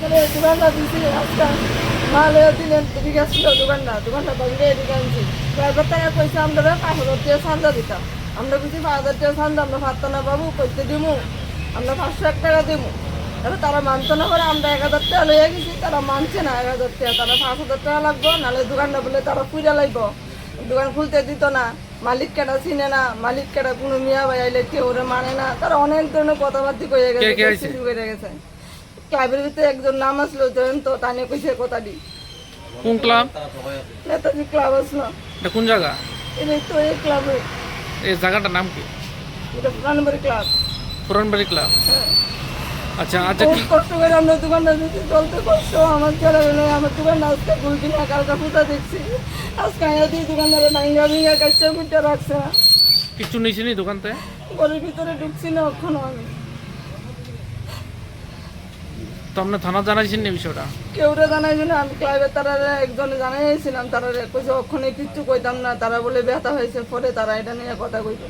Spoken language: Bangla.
মানে দোকানটা দিছি আজকে মালে দিলেন এদিকে ছিল দোকানটা দোকানটা এদিকে আনছি। টাকা পয়সা আমরা পাঁচ হাজার টাকা চান্দা দিতাম। আমরা বুঝি পাঁচ হাজার টাকা চান্দা আমরা ভাবতো না বাবু করতে দিমু আমরা পাঁচশো এক টাকা দিমু। এবার তারা মানতো না করে আমরা এক হাজার টাকা লইয়া গেছি তারা মানছে না এক হাজার টাকা তারা পাঁচ হাজার টাকা লাগবো নাহলে দোকানটা বলে তারা পুজা লাগবো দোকান খুলতে দিত না মালিক কেটা চিনে না মালিক কেটা কোনো মিয়া ভাই আইলে কেউ ওরে মানে না। তারা অনেক ধরনের কথাবার্তা কয়ে কে কে গেছে করে গেছে। ক্লাবের ভিতরে একজন নাম আসলো জয়ন্ত টানে কইছে কথাটি কোন ক্লাব? নেতাজি ক্লাব আসলো। এটা কোন জায়গা? এটা তো এই ক্লাবে। এই জায়গাটার নাম কি? এটা প্রাণবাড়ি ক্লাব। পুরানবাড়ি ক্লাব। আচ্ছা আচ্ছা। কি কষ্ট করে আমরা দোকানটা দিতে চলতে কষ্ট আমার ছেলে মেয়ে আমার দোকানটা আজকে দুই দিন কালকা ফুটা দেখছি। আজকে আয়া দিয়ে দোকানদারে ভাঙ্গা ভিঙ্গা কাজটা কুটে রাখছে কিছু নিয়েছি নি দোকানতে? ঘরের ভিতরে ঢুকছি না এখনও আমি তো আপনি থানা জানাইছেন নি বিষয়টা? কেউরে জানাই না, আমি ক্লাবের তারা একজনে জানাইছিলাম তারা কইছে ওখানে কিচ্ছু কইতাম না, তারা বলে ব্যথা হয়েছে, পরে তারা এটা নিয়ে কথা কইবে